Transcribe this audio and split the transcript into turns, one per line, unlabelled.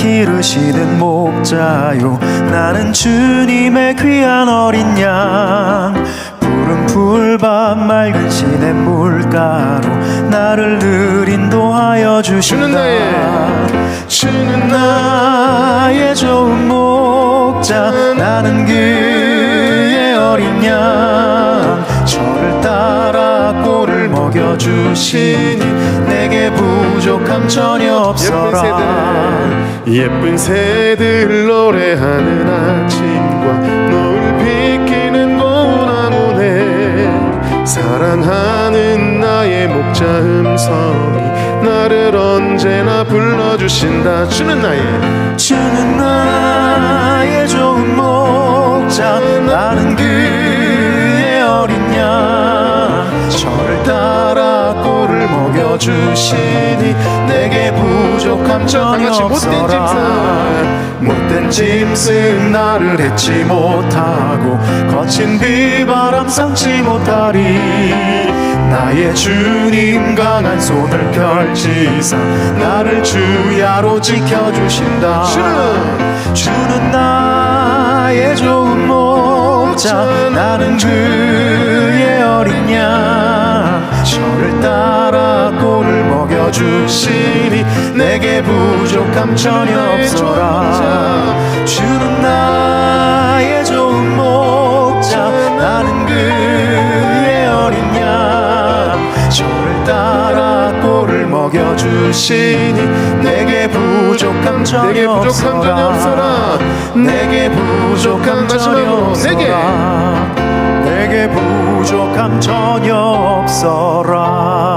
기르시는 목자요. 나는 주님의 귀한 어린 양. 푸른 풀밭 맑은 시냇 물가로 나를 늘 인도하여 주신다.
주는 나의-
주는 나의 좋은 목자. 나는 그의 어린 양. 저를 따라 꼴을 먹여주시니 부족함 전혀 없어라.
새들 예쁜 새들 노래하는 아침과 노을 비키는 고나무네 사랑하는 나의 목자 음성이 나를 언제나 불러주신다. 주는 나의
주는 나의 좋은 목자. 나는 그의 어린 양. 저를 따라 꼴을 먹여주시니 내게 부족함 전혀 없어라. 못된 짐승 나를 해치 못하고 거친 비바람 상치 못하리. 나의 주님 강한 손을 펼치사 나를 주야로 지켜주신다.
주는
주는 나의 좋은 목자. 나는 그 먹여주시니 내게 부족함 전혀 없어라. 주는 나의 좋은 목자 나는 그의 어린 양. 저를 따라 꼴을 먹여주시니 내게 부족함 전혀
내게 부족함 전혀 없어라.
내게 부족함 전혀. 없어라. 내게 부족함 전혀 없어라